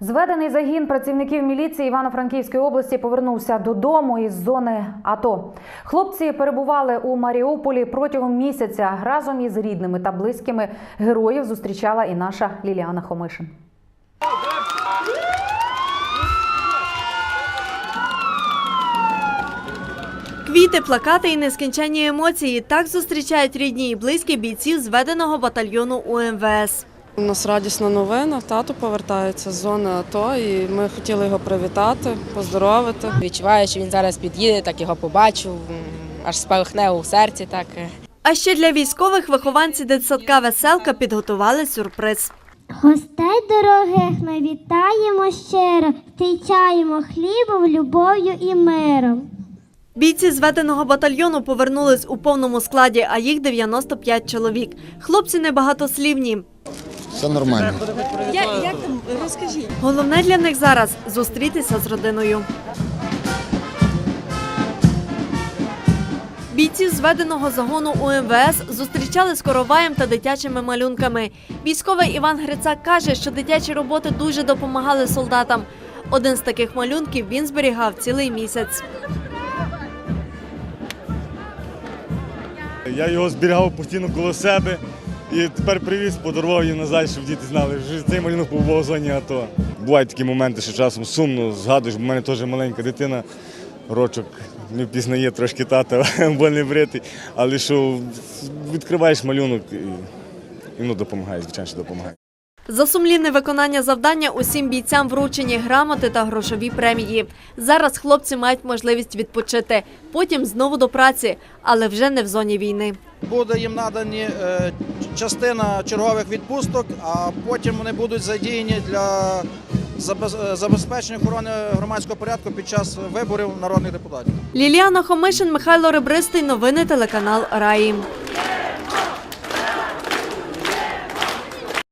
Зведений загін працівників міліції Івано-Франківської області повернувся додому із зони АТО. Хлопці перебували у Маріуполі протягом місяця. Разом із рідними та близькими героїв зустрічала і наша Ліліана Хомишин. Квіти, плакати і нескінченні емоції так зустрічають рідні і близькі бійців зведеного батальйону УМВС. У нас радісна новина. Тато повертається з зони АТО, і ми хотіли його привітати, поздоровити. Відчуваю, що він зараз під'їде, так його побачу, аж спалахне у серці. Так А ще для військових вихованці дитсадка Веселка підготували сюрприз. Гостей дорогих ми вітаємо щиро, зустрічаємо хлібом, любов'ю і миром. Бійці зведеного батальйону повернулись у повному складі, а їх 95 чоловік. Хлопці небагатослівні. Все нормально. Головне для них зараз зустрітися з родиною. Бійців зведеного загону УМВС зустрічали з короваєм та дитячими малюнками. Військовий Іван Грицак каже, що дитячі роботи дуже допомагали солдатам. Один з таких малюнків він зберігав цілий місяць. Я його зберігав постійно коло себе і тепер привіз, подарував її назад, щоб діти знали, що цей малюнок був в озоні АТО. Бувають такі моменти, що часом сумно згадуєш, бо в мене теж маленька дитина, рочок не пізнає трошки тата, бо не бритий, але що відкриваєш малюнок і, і ну, допомагає, звичайно, що допомагає. За сумлінне виконання завдання усім бійцям вручені грамоти та грошові премії. Зараз хлопці мають можливість відпочити, потім знову до праці, але вже не в зоні війни. Буде їм надані е, частина чергових відпусток, а потім вони будуть задіяні для е, забезпечення охорони громадського порядку під час виборів народних депутатів. Ліліана Хомишин, Михайло Ребристий. Новини телеканал Раї.